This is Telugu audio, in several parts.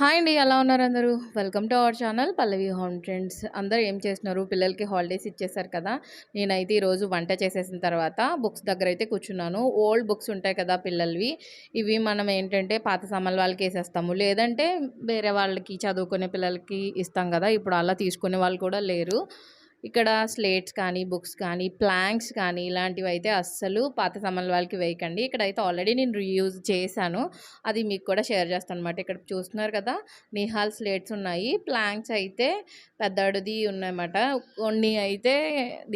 హాయ్ అండి ఎలా ఉన్నారు అందరూ? Welcome to our channel Pallavi home trends. అందరూ ఏం చేస్తున్నారు? పిల్లలకి హాలిడేస్ ఇచ్చేసారు కదా. నేనైతే ఈరోజు వంట చేసేసిన తర్వాత బుక్స్ దగ్గర అయితే కూర్చున్నాను. ఓల్డ్ బుక్స్ ఉంటాయి కదా పిల్లలవి. ఇవి మనం ఏంటంటే పాత సామాన్లు వాళ్ళకి వేసేస్తాము. లేదంటే వేరే వాళ్ళకి చదువుకునే పిల్లలకి ఇస్తాం కదా. ఇప్పుడు అలా తీసుకునే వాళ్ళు కూడా లేరు. ఇక్కడ స్లేట్స్ కానీ బుక్స్ కానీ ప్లాంక్స్ కానీ ఇలాంటివి అయితే అస్సలు పాత సామాన్ల వాళ్ళకి వేయకండి. ఇక్కడైతే ఆల్రెడీ నేను రీయూజ్ చేశాను. అది మీకు కూడా షేర్ చేస్తాను అనమాట ఇక్కడ చూస్తున్నారు కదా నిహాల్ స్లేట్స్ ఉన్నాయి. ప్లాంక్స్ అయితే పెద్దడిది ఉన్నాయన్నమాట కొన్ని అయితే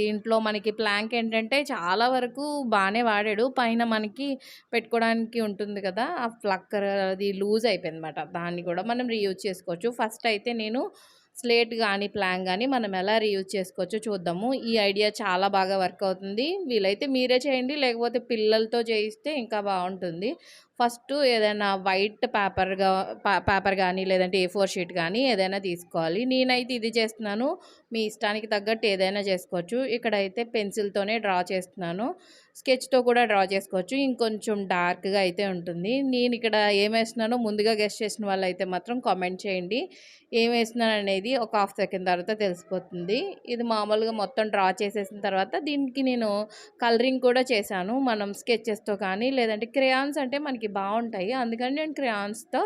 దీంట్లో మనకి ప్లాంక్ ఏంటంటే చాలా వరకు బాగానే వాడాడు. పైన మనకి పెట్టుకోవడానికి ఉంటుంది కదా ఆ ఫ్లక్కర్ అది లూజ్ అయిపోయింది అనమాట దాన్ని కూడా మనం రీయూజ్ చేసుకోవచ్చు. ఫస్ట్ అయితే నేను స్లేట్ కానీ ప్లాన్ కానీ మనం ఎలా రీయూజ్ చేసుకోవచ్చో చూద్దాము. ఈ ఐడియా చాలా బాగా వర్క్ అవుతుంది. వీలైతే మీరే చేయండి లేకపోతే పిల్లలతో చేయిస్తే ఇంకా బాగుంటుంది. ఫస్ట్ ఏదైనా వైట్ పేపర్గా పేపర్ కానీ లేదంటే ఏ ఫోర్ షీట్ కానీ ఏదైనా తీసుకోవాలి. నేనైతే ఇది చేస్తున్నాను. మీ ఇష్టానికి తగ్గట్టు ఏదైనా చేసుకోవచ్చు. ఇక్కడైతే పెన్సిల్తోనే డ్రా చేస్తున్నాను. స్కెచ్తో కూడా డ్రా చేసుకోవచ్చు. ఇంకొంచెం డార్క్గా అయితే ఉంటుంది. నేను ఇక్కడ ఏం వేస్తున్నానో ముందుగా గెస్ట్ చేసిన వాళ్ళు అయితే మాత్రం కామెంట్ చేయండి. ఏం వేస్తున్నాను అనేది ఒక హాఫ్ సెకండ్ తర్వాత తెలిసిపోతుంది. ఇది మామూలుగా మొత్తం డ్రా చేసేసిన తర్వాత దీనికి నేను కలరింగ్ కూడా చేశాను. మనం స్కెచెస్తో కానీ లేదంటే క్రేయాన్స్ అంటే మనకి బాగుంటాయి. అందుకని నేను క్రేయాన్స్తో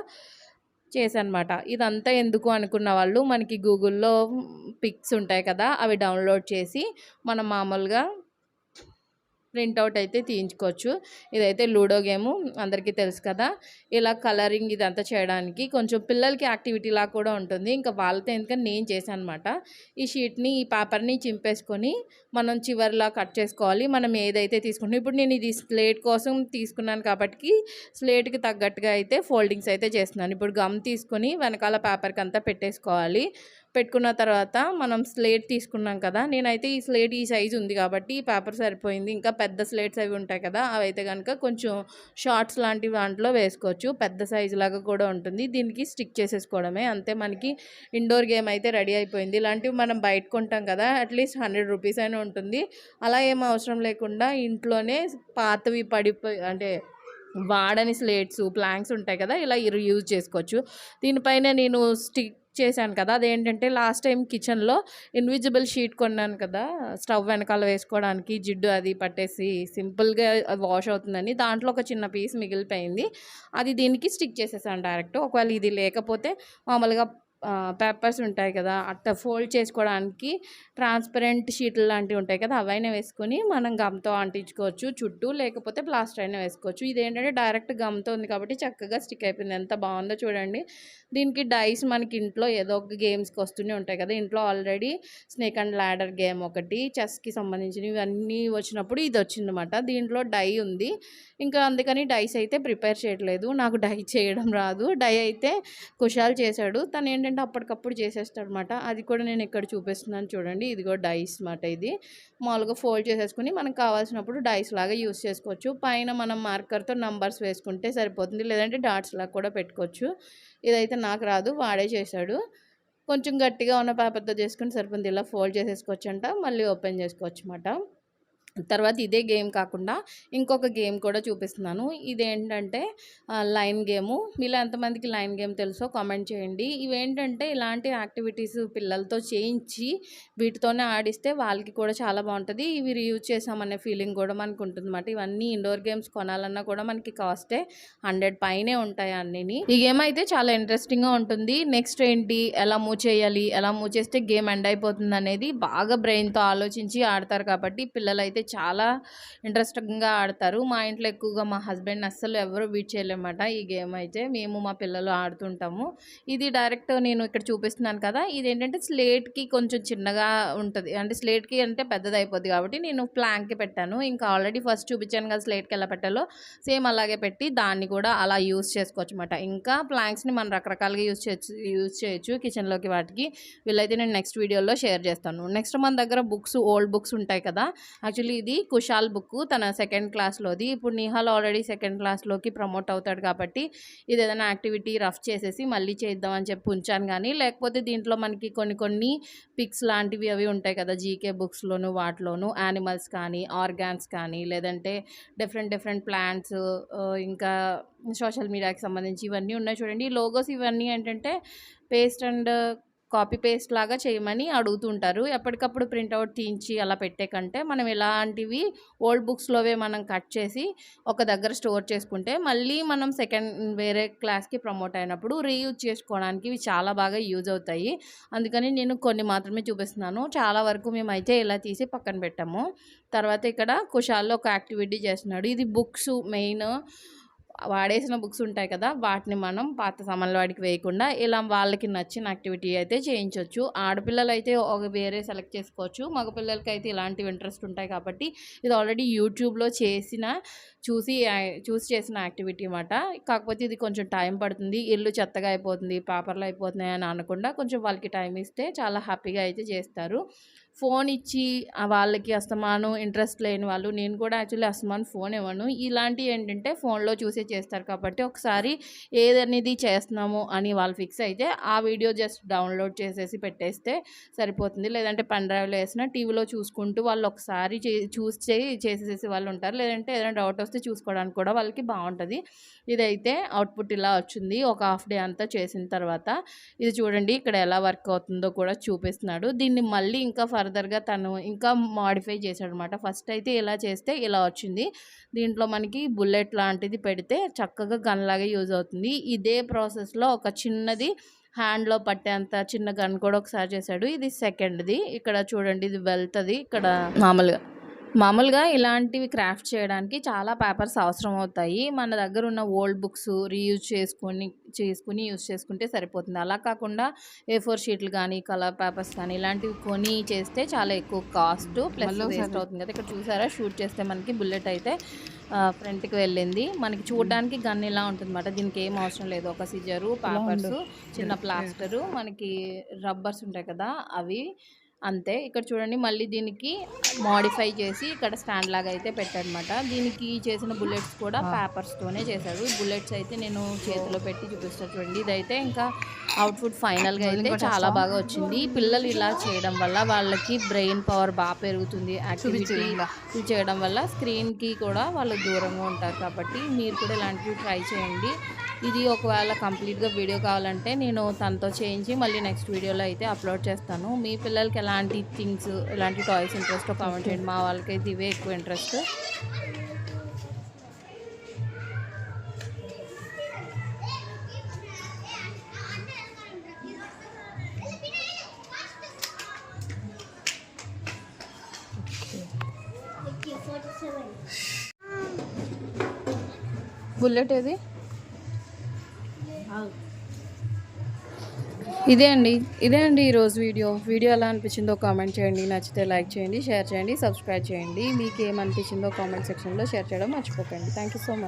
చేశానమాట. ఇదంతా ఎందుకు అనుకున్న వాళ్ళు మనకి గూగుల్లో పిక్స్ ఉంటాయి కదా అవి డౌన్లోడ్ చేసి మనం మామూలుగా ప్రింట్అవుట్ అయితే తీయించుకోవచ్చు. ఇదైతే లూడో గేము అందరికీ తెలుసు కదా. ఇలా కలరింగ్ ఇదంతా చేయడానికి కొంచెం పిల్లలకి యాక్టివిటీ లా కూడా ఉంటుంది. ఇంకా వాళ్ళతో ఎందుకని నేను చేశాను అనమాట ఈ షీట్ని ఈ పేపర్ని చింపేసుకొని మనం చివరిలా కట్ చేసుకోవాలి. మనం ఏదైతే తీసుకుంటాం ఇప్పుడు నేను ఇది స్లేట్ కోసం తీసుకున్నాను కాబట్టి స్లేట్కి తగ్గట్టుగా అయితే ఫోల్డింగ్స్ అయితే చేస్తున్నాను. ఇప్పుడు గమ్ తీసుకొని వెనకాల పేపర్కి అంతా పెట్టేసుకోవాలి. పెట్టుకున్న తర్వాత మనం స్లేట్ తీసుకున్నాం కదా నేనైతే ఈ స్లేట్ ఈ సైజు ఉంది కాబట్టి ఈ పేపర్ సరిపోయింది. ఇంకా పెద్ద స్లేట్స్ అవి ఉంటాయి కదా అవి అయితే కనుక కొంచెం షార్ట్స్ లాంటి దాంట్లో వేసుకోవచ్చు. పెద్ద సైజు లాగా కూడా ఉంటుంది. దీనికి స్టిక్ చేసేసుకోవడమే. అంతే మనకి ఇండోర్ గేమ్ అయితే రెడీ అయిపోయింది. ఇలాంటివి మనం బయట కొంటాం కదా అట్లీస్ట్ హండ్రెడ్ రూపీస్ అయినా ఉంటుంది. అలా ఏం అవసరం లేకుండా ఇంట్లోనే పాతవి పడిపోయి అంటే వాడని స్లేట్స్ ప్లాంక్స్ ఉంటాయి కదా ఇలా యూజ్ చేసుకోవచ్చు. దీనిపైన నేను స్టిక్ చేశాను కదా. అదేంటంటే లాస్ట్ టైం కిచెన్లో ఇన్విజిబుల్ షీట్ కొన్నాను కదా. స్టవ్ వెనకాల వేసుకోవడానికి జిడ్డు అది పట్టేసి సింపుల్గా వాష్ అవుతుందని దాంట్లో ఒక చిన్న పీస్ మిగిలిపోయింది. అది దీనికి స్టిక్ చేసేసాను డైరెక్ట్. ఒకవేళ ఇది లేకపోతే మామూలుగా పేపర్స్ ఉంటాయి కదా అట్ట ఫోల్డ్ చేసుకోవడానికి ట్రాన్స్పరెంట్ షీట్లు లాంటివి ఉంటాయి కదా అవైనా వేసుకొని మనం గమ్తో అంటించుకోవచ్చు చుట్టూ లేకపోతే ప్లాస్టర్ అయినా వేసుకోవచ్చు. ఇదేంటంటే డైరెక్ట్ గమ్తో ఉంది కాబట్టి చక్కగా స్టిక్ అయిపోయింది. ఎంత బాగుందో చూడండి. దీనికి డైస్ మనకి ఇంట్లో ఏదో ఒక గేమ్స్కి వస్తూనే ఉంటాయి కదా. ఇంట్లో already snake and ladder game ఒకటి చెస్కి సంబంధించినవి ఇవన్నీ వచ్చినప్పుడు ఇది వచ్చిందన్నమాట. దీంట్లో డై ఉంది. ఇంకా అందుకని డైస్ అయితే ప్రిపేర్ చేయట్లేదు. నాకు డై చేయడం రాదు. డై అయితే కుషాల్ చేశాడు. తను ఏంటంటే అప్పటికప్పుడు చేసేస్తాడు అనమాట అది కూడా నేను ఇక్కడ చూపిస్తున్నాను చూడండి. ఇదిగో డైస్ మాట ఇది. మామూలుగా ఫోల్డ్ చేసేసుకుని మనకు కావాల్సినప్పుడు డైస్ లాగా యూస్ చేసుకోవచ్చు. పైన మనం మార్కర్తో నంబర్స్ వేసుకుంటే సరిపోతుంది. లేదంటే డాట్స్ లాగా కూడా పెట్టుకోవచ్చు. ఇదైతే నాకు రాదు. వాడే చేశాడు. కొంచెం గట్టిగా ఉన్న పేపర్తో చేసుకుని సరిపోతుంది. ఇలా ఫోల్డ్ చేసేసుకోవచ్చు అంట మళ్ళీ ఓపెన్ చేసుకోవచ్చు అన్నమాట తర్వాత ఇదే గేమ్ కాకుండా ఇంకొక గేమ్ కూడా చూపిస్తున్నాను. ఇదేంటంటే లైన్ గేము. మీలో ఎంతమందికి లైన్ గేమ్ తెలుసో కామెంట్ చేయండి. ఇవేంటంటే ఇలాంటి యాక్టివిటీస్ పిల్లలతో చేయించి వీటితోనే ఆడిస్తే వాళ్ళకి కూడా చాలా బాగుంటుంది. ఇవి రీయూజ్ చేసామనే ఫీలింగ్ కూడా మనకు ఉంటుందన్నమాట. ఇవన్నీ ఇండోర్ గేమ్స్ కొనాలన్నా కూడా మనకి కాస్టే హండ్రెడ్ పైనే ఉంటాయి అన్నీ ఈ గేమ్ అయితే చాలా ఇంట్రెస్టింగ్గా ఉంటుంది. నెక్స్ట్ ఏంటి? ఎలా మూవ్ చేయాలి? ఎలా మూవ్ చేస్తే గేమ్ ఎండ్ అయిపోతుంది అనేది బాగా బ్రెయిన్తో ఆలోచించి ఆడతారు కాబట్టి పిల్లలు అయితే చాలా ఇంట్రెస్టింగ్గా ఆడతారు. మా ఇంట్లో ఎక్కువగా మా హస్బెండ్ అస్సలు ఎవరు బీట్ చేయలేమాట ఈ గేమ్ అయితే. మేము మా పిల్లలు ఆడుతుంటాము. ఇది డైరెక్ట్ నేను ఇక్కడ చూపిస్తున్నాను కదా! ఇది ఏంటంటే స్లేట్కి కొంచెం చిన్నగా ఉంటుంది. అంటే స్లేట్కి అంటే పెద్దది అయిపోద్ది కాబట్టి నేను ప్లాంక్కి పెట్టాను. ఇంకా ఆల్రెడీ ఫస్ట్ చూపించాను కదా స్లేట్కి ఎలా పెట్టాలో. సేమ్ అలాగే పెట్టి దాన్ని కూడా అలా యూస్ చేసుకోవచ్చు అనమాట ఇంకా ప్లాంక్స్ని మనం రకరకాలుగా యూస్ చేయొచ్చు యూస్ చేయొచ్చు కిచెన్లోకి వాటికి. వీళ్ళైతే నేను నెక్స్ట్ వీడియోలో షేర్ చేస్తాను. నెక్స్ట్ మన దగ్గర బుక్స్ ఓల్డ్ బుక్స్ ఉంటాయి కదా! యాక్చువల్లీ యాక్చువల్లీ ఇది కుషాల్ బుక్ తన సెకండ్ క్లాస్లోది ఇప్పుడు నిహాల్ ఆల్రెడీ సెకండ్ క్లాస్లోకి ప్రమోట్ అవుతాడు కాబట్టి ఇది ఏదైనా యాక్టివిటీ రఫ్ చేసేసి మళ్ళీ చేద్దామని చెప్పి ఉంచాను కానీ లేకపోతే దీంట్లో మనకి కొన్ని కొన్ని పిక్స్ లాంటివి అవి ఉంటాయి కదా జీకే బుక్స్లోను వాటిలోను యానిమల్స్ కానీ ఆర్గాన్స్ కానీ లేదంటే డిఫరెంట్ డిఫరెంట్ ప్లాంట్స్ ఇంకా సోషల్ మీడియాకి సంబంధించి ఇవన్నీ ఉన్నాయి చూడండి. ఈ లోగోస్ ఇవన్నీ ఏంటంటే పేస్ట్ అండ్ కాపీ పేస్ట్ లాగా చేయమని అడుగుతుంటారు. ఎప్పటికప్పుడు ప్రింట్అవుట్ తీయించి అలా పెట్టే కంటే మనం ఇలాంటివి ఓల్డ్ బుక్స్లోవే మనం కట్ చేసి ఒక దగ్గర స్టోర్ చేసుకుంటే మళ్ళీ మనం సెకండ్ వేరే క్లాస్కి ప్రమోట్ అయినప్పుడు రీయూజ్ చేసుకోవడానికి ఇవి చాలా బాగా యూజ్ అవుతాయి. అందుకని నేను కొన్ని మాత్రమే చూపిస్తున్నాను. చాలా వరకు మేమైతే ఇలా తీసి పక్కన పెట్టాము. తర్వాత ఇక్కడ కుషాల్లో ఒక యాక్టివిటీ చేస్తున్నాడు. ఇది బుక్స్ మెయిన్ వాడేసిన బుక్స్ ఉంటాయి కదా వాటిని మనం పాత సామాన్ల వాడికి వేయకుండా ఇలా వాళ్ళకి నచ్చిన యాక్టివిటీ అయితే చేయించవచ్చు ఆడపిల్లలు అయితే ఒక వేరే సెలెక్ట్ చేసుకోవచ్చు. మగపిల్లలకి అయితే ఇలాంటివి ఇంట్రెస్ట్ ఉంటాయి కాబట్టి ఇది ఆల్రెడీ యూట్యూబ్లో చేసిన చూసి చూసి చేసిన యాక్టివిటీ అన్నమాట. కాకపోతే ఇది కొంచెం టైం పడుతుంది. ఇల్లు చెత్తగా అయిపోతుంది పేపర్లు అయిపోతున్నాయి అని అనకుండా కొంచెం వాళ్ళకి టైం ఇస్తే చాలా హ్యాపీగా అయితే చేస్తారు. ఫోన్ ఇచ్చి వాళ్ళకి అస్తమానం ఇంట్రెస్ట్ లేని వాళ్ళు నేను కూడా యాక్చువల్లీ అస్తమానం ఫోన్ ఇవ్వను. ఇలాంటివి ఏంటంటే ఫోన్లో చూసే చేస్తారు కాబట్టి ఒకసారి ఏదనేది చేస్తున్నాము అని వాళ్ళు ఫిక్స్ అయితే ఆ వీడియో జస్ట్ డౌన్లోడ్ చేసేసి పెట్టేస్తే సరిపోతుంది. లేదంటే పెన్ డ్రైవ్లో వేసిన టీవీలో చూసుకుంటూ వాళ్ళు ఒకసారి చే చూసి చేసేసి వాళ్ళు ఉంటారు. లేదంటే ఏదైనా డౌట్ వస్తే చూసుకోవడానికి కూడా వాళ్ళకి బాగుంటుంది. ఇదైతే అవుట్పుట్ ఇలా వచ్చింది. ఒక హాఫ్ డే అంతా చేసిన తర్వాత ఇది చూడండి ఇక్కడ ఎలా వర్క్ అవుతుందో కూడా చూపిస్తున్నాడు. దీన్ని మళ్ళీ ఇంకా ఫర్ ఫర్దర్గా తను ఇంకా మాడిఫై చేశాడు అనమాట ఫస్ట్ అయితే ఇలా చేస్తే ఇలా వచ్చింది. దీంట్లో మనకి బుల్లెట్ లాంటిది పెడితే చక్కగా గన్ లాగా యూజ్ అవుతుంది. ఇదే ప్రాసెస్లో ఒక చిన్నది హ్యాండ్లో పట్టేంత చిన్న గన్ కూడా ఒకసారి చేశాడు. ఇది సెకండ్ది. ఇక్కడ చూడండి ఇది వెళ్తుంది. ఇక్కడ మామూలుగా మామూలుగా ఇలాంటివి క్రాఫ్ట్ చేయడానికి చాలా పేపర్స్ అవసరం అవుతాయి. మన దగ్గర ఉన్న ఓల్డ్ బుక్స్ రీయూజ్ చేసుకొని చేసుకుని యూజ్ చేసుకుంటే సరిపోతుంది. అలా కాకుండా ఏ ఫోర్ షీట్లు కానీ కలర్ పేపర్స్ కానీ ఇలాంటివి కొని చేస్తే చాలా ఎక్కువ కాస్ట్ ప్లస్ వేస్ట్ అవుతుంది కదా. ఇక్కడ చూసారా? షూట్ చేస్తే మనకి బుల్లెట్ అయితే ఫ్రంట్కి వెళ్ళింది. మనకి చూడడానికి గన్ ఇలా ఉంటుంది దీనికి ఏం అవసరం లేదు. ఒక సిజరు పేపర్స్ చిన్న ప్లాస్టరు మనకి రబ్బర్స్ ఉంటాయి కదా అవి. అంతే. ఇక్కడ చూడండి మళ్ళీ దీనికి మాడిఫై చేసి ఇక్కడ స్టాండ్ లాగా అయితే పెట్టాడనమాట దీనికి చేసిన బుల్లెట్స్ కూడా పేపర్స్తోనే చేశాడు బుల్లెట్స్ అయితే నేను చేతిలో పెట్టి చూపిస్తాను చూడండి. ఇదైతే ఇంకా అవుట్ఫుట్ ఫైనల్గా అయితే చాలా బాగా వచ్చింది. పిల్లలు ఇలా చేయడం వల్ల వాళ్ళకి బ్రెయిన్ పవర్ బాగా పెరుగుతుంది. యాక్టివిటీ చేయడం వల్ల స్క్రీన్కి కూడా వాళ్ళు దూరంగా ఉంటారు కాబట్టి మీరు కూడా ఇలాంటివి ట్రై చేయండి. ఇది ఒకవేళ కంప్లీట్గా వీడియో కావాలంటే నేను తనతో చేయించి మళ్ళీ నెక్స్ట్ వీడియోలో అయితే అప్లోడ్ చేస్తాను. మీ పిల్లలకి ఎలాంటి థింగ్స్ ఎలాంటి టాయ్స్ ఇంట్రెస్ట్ కామెంట్ చేయండి. మా వాళ్ళకైతే ఇవే ఎక్కువ ఇంట్రెస్ట్ బుల్లెట్ ఏది? ఇదే అండి ఇదే అండి ఈరోజు వీడియో. వీడియో ఎలా అనిపించిందో కామెంట్ చేయండి. నచ్చితే లైక్ చేయండి షేర్ చేయండి సబ్స్క్రైబ్ చేయండి. మీకు ఏమనిపించిందో కామెంట్ సెక్షన్లో షేర్ చేయడం మర్చిపోకండి. Thank you so much.